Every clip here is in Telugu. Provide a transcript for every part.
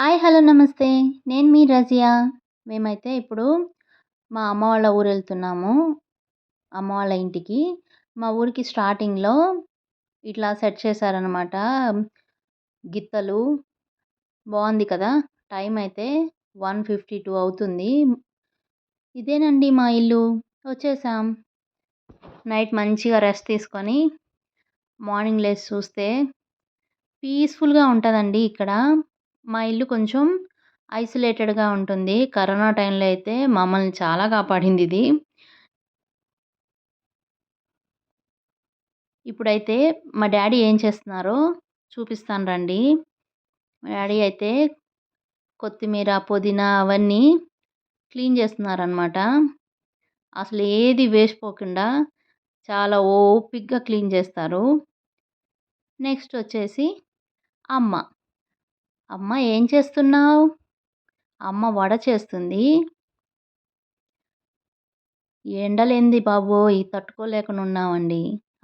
హాయ్ హలో నమస్తే. నేను మీ రజియా. మేమైతే ఇప్పుడు మా అమ్మ వాళ్ళ ఊరు వెళ్తున్నాము అమ్మ వాళ్ళ ఇంటికి. మా ఊరికి స్టార్టింగ్లో ఇట్లా సెట్ చేశారనమాట గిత్తలు. బాగుంది కదా? టైం అయితే వన్ ఫిఫ్టీ టూ అవుతుంది. ఇదేనండి మా ఇల్లు. వచ్చేసాం. నైట్ మంచిగా రెస్ట్ తీసుకొని మార్నింగ్ లేచి చూస్తే పీస్ఫుల్గా ఉంటుందండి ఇక్కడ. మా ఇల్లు కొంచెం ఐసోలేటెడ్గా ఉంటుంది. కరోనా టైంలో అయితే మమ్మల్ని చాలా కాపాడింది ఇది. ఇప్పుడైతే మా డాడీ ఏం చేస్తున్నారో చూపిస్తాను రండి. మా డాడీ అయితే కొత్తిమీర పుదీనా అవన్నీ క్లీన్ చేస్తున్నారనమాట అసలు ఏది వేసిపోకుండా చాలా ఓపిక్గా క్లీన్ చేస్తారు. నెక్స్ట్ వచ్చేసి అమ్మ. అమ్మ ఏం చేస్తున్నావు? అమ్మ వడ చేస్తుంది. ఎండలేంది బాబోయ్ తట్టుకోలేకుండా ఉన్నామండి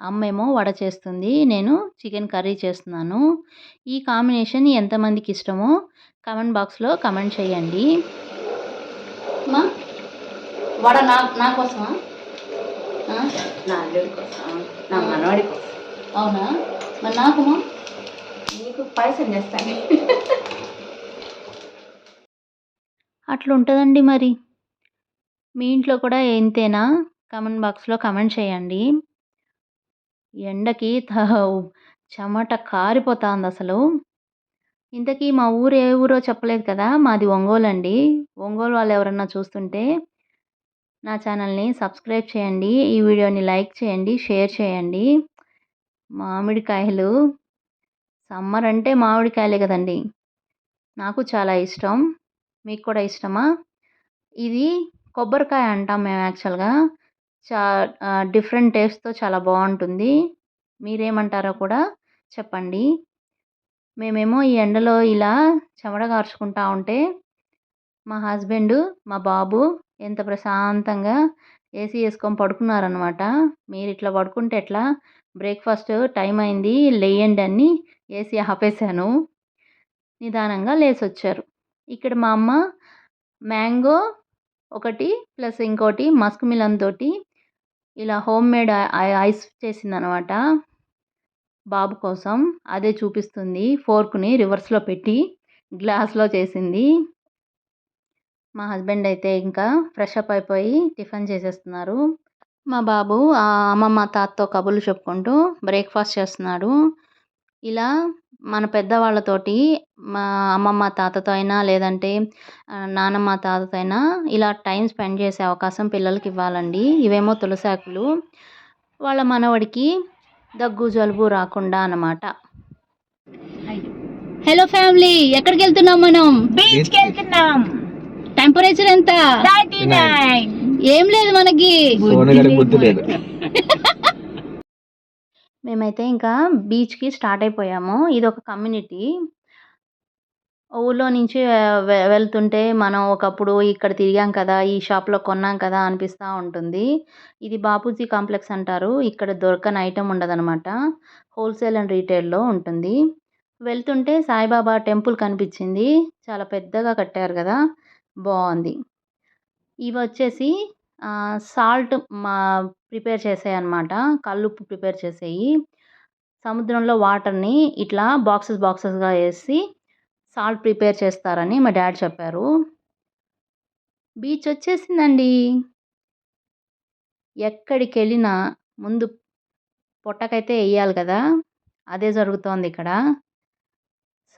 అమ్మ ఏమో వడ చేస్తుంది. నేను చికెన్ కర్రీ చేస్తున్నాను. ఈ కాంబినేషన్ ఎంతమందికి ఇష్టమో కమెంట్ బాక్స్లో కమెంట్ చేయండి. మా వడ నా నా కోసమా? నా అల్లుడి కోసం నా మనవాడి కోసం అవునా? మరి నాకుమా? నీకు పాయసం చేస్తాను అట్లా ఉంటుందండి మరి. మీ ఇంట్లో కూడా ఎంతేనా కామెంట్ బాక్స్లో కామెంట్ చేయండి. ఎండకి చెమట కారిపోతుంది అసలు. ఇంతకీ మా ఊరు ఏ ఊరో చెప్పలేదు కదా మాది ఒంగోలు అండి. ఒంగోలు వాళ్ళు ఎవరన్నా చూస్తుంటే నా ఛానల్ని సబ్స్క్రైబ్ చేయండి ఈ వీడియోని లైక్ చేయండి షేర్ చేయండి. మామిడికాయలు సమ్మర్ అంటే మామిడికాయలే కదండి. నాకు చాలా ఇష్టం. మీకు కూడా ఇష్టమా? ఇది కొబ్బరికాయ అంటాం మేము యాక్చువల్గా. చా డిఫరెంట్ టేస్ట్తో చాలా బాగుంటుంది. మీరేమంటారో కూడా చెప్పండి. మేమేమో ఈ ఎండలో ఇలా చెమటగార్చుకుంటా ఉంటే మా హస్బెండ్ మా బాబు ఎంత ప్రశాంతంగా ఏసీ వేసుకొని పడుకున్నారనమాట మీరు ఇట్లా పడుకుంటే ఎట్లా? బ్రేక్ఫాస్ట్ టైం అయింది లేయండి అని ఏసీ ఆపేసాను నిదానంగా లేచి వచ్చారు ఇక్కడ మా అమ్మ మ్యాంగో ఒకటి ప్లస్ ఇంకోటి మస్క్ మిలన్ తోటి ఇలా హోమ్ మేడ్ ఐస్ చేసిందనమాట బాబు కోసం అదే చూపిస్తుంది. ఫోర్క్ని రివర్స్లో పెట్టి గ్లాస్లో చేసింది. మా హస్బెండ్ అయితే ఇంకా ఫ్రెష్ అప్ అయిపోయి టిఫిన్ చేసేస్తున్నారు. మా బాబు అమ్మమ్మ తాతతో కబుర్లు చెప్పుకుంటూ బ్రేక్ఫాస్ట్ చేస్తున్నాడు. ఇలా మన పెద్దవాళ్ళతోటి మా అమ్మమ్మ తాతతో అయినా లేదంటే నానమ్మ తాతతో అయినా ఇలా టైం స్పెండ్ చేసే అవకాశం పిల్లలకి ఇవ్వాలండి. ఇవేమో తులసాకులు వాళ్ళ మనవడికి దగ్గు జలుబు రాకుండా అన్నమాట. హలో ఫ్యామిలీ ఎక్కడికి వెళ్తున్నాం మనం? బీచ్కి వెళ్తున్నాం టెంపరేచర్ ఎంత? ఏం లేదు మనకి. సోనగారికి బుద్ధి లేదు. మేమైతే ఇంకా బీచ్కి స్టార్ట్ అయిపోయాము. ఇది ఒక కమ్యూనిటీ. ఊళ్ళో నుంచి వెళ్తుంటే మనం ఒకప్పుడు ఇక్కడ తిరిగాం కదా ఈ షాప్లో కొన్నాం కదా అనిపిస్తూ ఉంటుంది. ఇది బాపూజీ కాంప్లెక్స్ అంటారు. ఇక్కడ దొరకని ఐటెం ఉండదన్నమాట. హోల్సేల్ అండ్ రీటైల్లో ఉంటుంది. వెళ్తుంటే సాయిబాబా టెంపుల్ కనిపించింది. చాలా పెద్దగా కట్టారు కదా. బాగుంది ఇవి వచ్చేసి సాల్ట్ మా ప్రిపేర్ చేసాయి అన్నమాట కల్లుప్పు ప్రిపేర్ చేసేవి సముద్రంలో వాటర్ని ఇట్లా బాక్సెస్ బాక్సెస్గా వేసి సాల్ట్ ప్రిపేర్ చేస్తారని మా డాడీ చెప్పారు. బీచ్ వచ్చేసిందండి. ఎక్కడికి వెళ్ళినా ముందు పొట్టకైతే వేయాలి కదా! అదే జరుగుతోంది ఇక్కడ.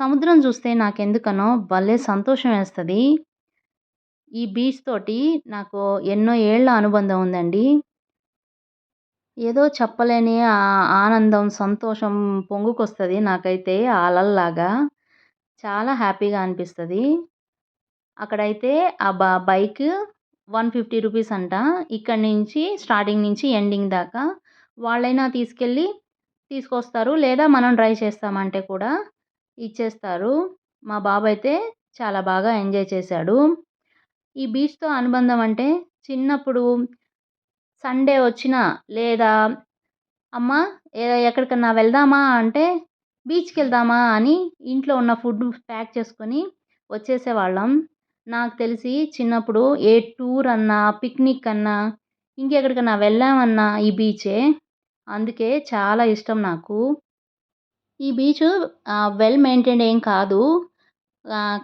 సముద్రం చూస్తే నాకెందుకనో భలే సంతోషం వేస్తుంది. ఈ బీచ్ తోటి నాకు ఎన్నో ఏళ్ళ అనుబంధం ఉందండి. ఏదో చెప్పలేని ఆ ఆనందం సంతోషం పొంగుకొస్తుంది నాకైతే అలల్లాగా. చాలా హ్యాపీగా అనిపిస్తుంది. అక్కడైతే ఆ బ బైక్ వన్ ఫిఫ్టీ రూపీస్ అంట. ఇక్కడ నుంచి స్టార్టింగ్ నుంచి ఎండింగ్ దాకా వాళ్ళైనా తీసుకెళ్ళి తీసుకొస్తారు లేదా మనం డ్రైవ్ చేస్తామంటే కూడా ఇచ్చేస్తారు. మా బాబు అయితే చాలా బాగా ఎంజాయ్ చేశాడు. ఈ బీచ్తో అనుబంధం అంటే చిన్నప్పుడు సండే వచ్చినా లేదా అమ్మ ఎక్కడికన్నా వెళ్దామా అంటే బీచ్కి వెళ్దామా అని ఇంట్లో ఉన్న ఫుడ్ ప్యాక్ చేసుకొని వచ్చేసేవాళ్ళం. నాకు తెలిసి చిన్నప్పుడు ఏ టూర్ అన్నా పిక్నిక్ అన్నా ఇంకెక్కడికన్నా వెళ్ళామన్నా ఈ బీచే. అందుకే చాలా ఇష్టం నాకు. ఈ బీచ్ వెల్ మెయింటైన్డ్ ఏం కాదు.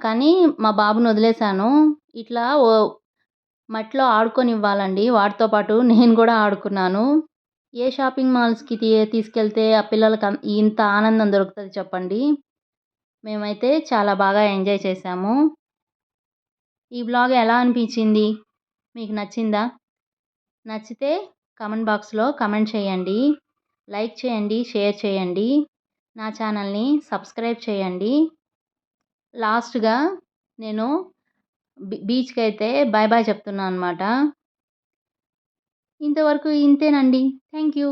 కానీ మా బాబుని వదిలేశాను. ఇట్లా ఓ మట్టిలో ఆడుకొనివ్వాలండి. వాటితో పాటు నేను కూడా ఆడుకున్నాను. ఏ షాపింగ్ మాల్స్కి తీ తీసుకెళ్తే ఆ పిల్లలకి ఇంత ఆనందం దొరుకుతుంది చెప్పండి. మేమైతే చాలా బాగా ఎంజాయ్ చేసాము ఈ బ్లాగ్ ఎలా అనిపించింది? మీకు నచ్చిందా? నచ్చితే కమెంట్ బాక్స్లో కమెంట్ చేయండి. లైక్ చేయండి షేర్ చేయండి. నా ఛానల్ని సబ్స్క్రైబ్ చేయండి. లాస్ట్గా నేను బీచ్కి అయితే బాయ్ బాయ్ చెప్తున్నాను అనమాట ఇంతవరకు ఇంతేనండి. Thank you